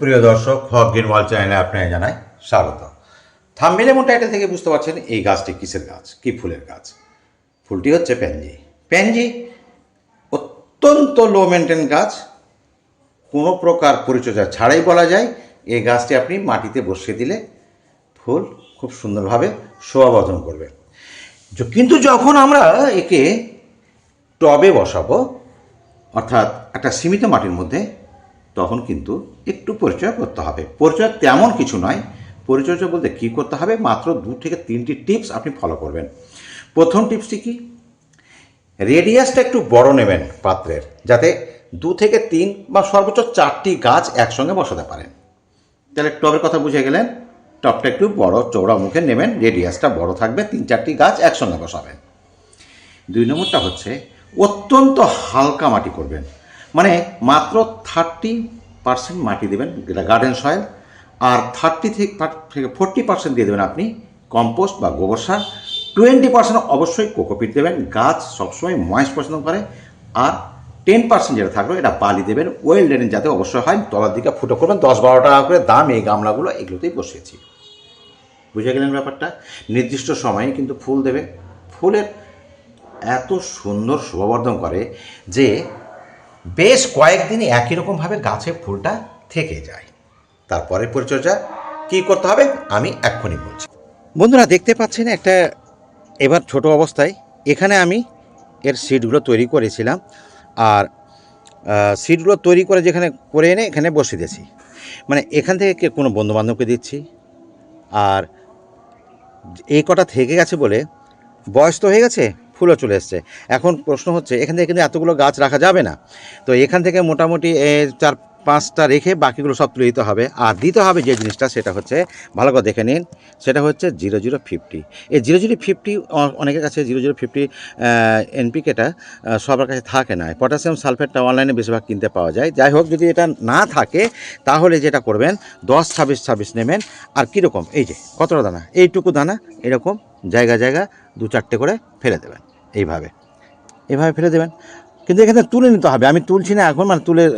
প্রিয় দর্শক, হক গিনওয়াল চ্যানেলে আপনাকে জানাই স্বাগত। থাম্বেল এবং টাইটেল থেকে বুঝতে পারছেন এই গাছটি কিসের গাছ? কি ফুলের গাছ? ফুলটি হচ্ছে প্যানজি। প্যানজি অত্যন্ত লো মেনটেন গাছ। কোনো প্রকার পরিচর্যা ছাড়াই বলা যায়, এই গাছটি আপনি মাটিতে বসিয়ে দিলে ফুল খুব সুন্দরভাবে শোভাবর্ধন করবে। কিন্তু যখন আমরা একে টবে বসাবো, অর্থাৎ একটা সীমিত মাটির মধ্যে তখন কিন্তু একটু পরিচয় করতে হবে। পরিচয় তেমন কিছু নয়। পরিচর্যা বলতে কী করতে হবে? মাত্র দু থেকে তিনটি টিপস আপনি ফলো করবেন। প্রথম টিপসটি কি? রেডিয়াসটা একটু বড় নেবেন পাত্রের, যাতে দু থেকে তিন বা সর্বোচ্চ চারটি গাছ একসঙ্গে বসাতে পারেন। তাহলে টবের কথা বুঝে গেলেন? টবটা একটু বড় চৌড়া মুখে নেবেন, রেডিয়াসটা বড় থাকবে, তিন চারটি গাছ একসঙ্গে বসাবেন। দুই নম্বরটা হচ্ছে, অত্যন্ত হালকা মাটি করবেন। মানে মাত্র থার্টি পার্সেন্ট মাটি দেবেন গার্ডেন সয়েল আর থার্টি থেকে ফোরটি পার্সেন্ট দিয়ে দেবেন আপনি কম্পোস্ট বা গোবর সার। টোয়েন্টি পার্সেন্ট অবশ্যই কোকোপিট দেবেন, গাছ সবসময় ময়েস্ট পছন্দ করে। আর টেন পার্সেন্ট যেটা থাকল এটা বালি দেবেন ওয়েল ড্রেন যাতে অবশ্যই হয়, তলার দিকে ফুটো করবেন, দশ বারো টাকা করে দাম, এই গামলাগুলো এগুলোতেই বসিয়েছি। বুঝে গেলেন ব্যাপারটা? নির্দিষ্ট সময়ে কিন্তু ফুল দেবে। ফুলের এত সুন্দর শোভাবর্ধন করে যে বেশ কয়েকদিন একই রকমভাবে গাছে ফুলটা থেকে যায়। তারপরে পরিচর্যা কী করতে হবে, আমি এক্ষুনি বলছি। বন্ধুরা, দেখতে পাচ্ছেন একটা এবার ছোট অবস্থায়। এখানে আমি এর সিটগুলো তৈরি করেছিলাম আর সিটগুলো তৈরি করে যেখানে করে এনে এখানে বসিয়ে দিয়েছি। মানে এখান থেকে কোনো বন্ধুবান্ধবকে দিচ্ছি আর এই কটা থেকে গেছে বলে বয়স তো হয়ে গেছে? ফুলও চলে এসছে। এখন প্রশ্ন হচ্ছে, এখান থেকে কিন্তু এতগুলো গাছ রাখা যাবে না। তো এখান থেকে মোটামুটি চার পাঁচটা রেখে বাকিগুলো সব তুলে দিতে হবে। আর দিতে হবে যে জিনিসটা, সেটা হচ্ছে, ভালো করে দেখে নিন, সেটা হচ্ছে জিরো জিরো ফিফটি। এই জিরো জিরো ফিফটি অনেকের কাছে জিরো জিরো ফিফটি এনপিকেটা সবার কাছে থাকে না। পটাশিয়াম সালফেটটা অনলাইনে বেশিরভাগ কিনতে পাওয়া যায়। যাই হোক, যদি এটা না থাকে, তাহলে যেটা করবেন, দশ ছাব্বিশ ছাব্বিশ নেবেন। আর কীরকম? এই যে, কতটা দানা? এইটুকু দানা, এরকম জায়গা জায়গা, দু চারটে করে ফেলে দেবেন। এইভাবে। এইভাবে ফেলে দেবেন। কিন্তু এখানে তুলে নিতে হবে। আমি তুলছি না এখন মানে তুলে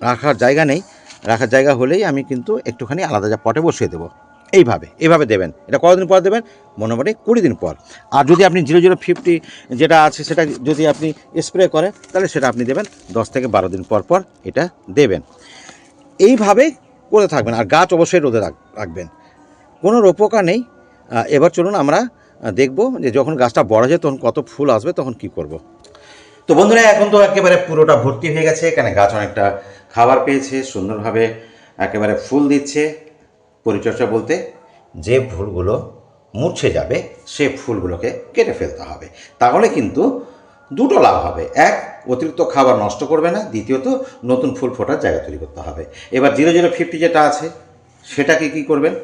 রাখার জায়গা নেই। রাখার জায়গা হলেই আমি কিন্তু একটুখানি আলাদা যা পটে বসিয়ে দেবো। এইভাবে এইভাবে দেবেন। এটা কতদিন পর দেবেন? মোটামুটি কুড়ি দিন পর। আর যদি আপনি জিরো জিরো ফিফটি যেটা আছে, সেটা যদি আপনি স্প্রে করেন, তাহলে সেটা আপনি দেবেন দশ থেকে বারো দিন পর পর এটা দেবেন। এইভাবে করে থাকবেন। আর গাছ অবশ্যই রোদে রাখ- রাখবেন। কোনো রোপোকা নেই। এবার চলুন আমরা দেখব যে যখন গাছটা বড় যায়, তখন কত ফুল আসবে, তখন কি করব। তো বন্ধুরা, এখন তো একেবারে পুরোটা ভর্তি হয়ে গেছে, এখানে গাছ অনেকটা খাবার পেয়েছে, সুন্দরভাবে একেবারে ফুল দিচ্ছে। পরিচর্যা বলতে যে ফুলগুলো মূর্ছে যাবে, সে ফুলগুলোকে কেটে ফেলতে হবে। তাহলে কিন্তু দুটো লাভ হবে। এক, অতিরিক্ত খাবার নষ্ট করবে না। দ্বিতীয়ত, নতুন ফুল ফোটার জায়গা তৈরি করতে হবে। এবার জিরো জিরো ফিফটি যেটা আছে, সেটাকে কি করবেন?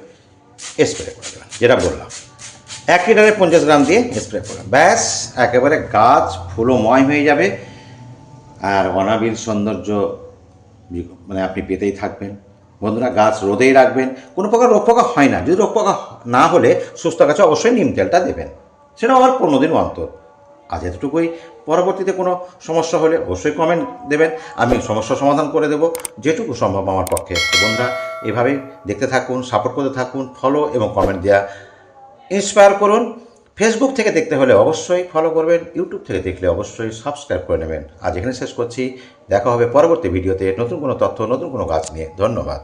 স্প্রে করে দেবেন, যেটা বললাম। এক লিটারে পঞ্চাশ গ্রাম দিয়ে স্প্রে করবেন ব্যাস, একেবারে গাছ ফুলময় হয়ে যাবে। আর অনাবিল সৌন্দর্য মানে আপনি পেতেই থাকবেন। বন্ধুরা, গাছ রোদেই রাখবেন। কোনো প্রকার রোগ পোকা হয় না। যদি রোগ পোকা না হলে সুস্থ গাছে অবশ্যই নিম তেলটা দেবেন। সেটা আমার পনেরো দিন অন্তর। আজ এতটুকুই। পরবর্তীতে কোনো সমস্যা হলে অবশ্যই কমেন্ট দেবেন। আমি সমস্যা সমাধান করে দেবো। যেটুকু সম্ভব আমার পক্ষে। বন্ধুরা, এভাবেই দেখতে থাকুন সাপোর্ট করতে থাকুন ফলো এবং কমেন্ট দেওয়া ইন্সপায়ার করুন। ফেসবুক থেকে দেখতে হলে অবশ্যই ফলো করবেন ইউটিউব থেকে দেখলে অবশ্যই সাবস্ক্রাইব করে নেবেন। আজ এখানে শেষ করছি। দেখা হবে পরবর্তী ভিডিওতে নতুন কোনো তথ্য, নতুন কোনো গাছ নিয়ে। ধন্যবাদ।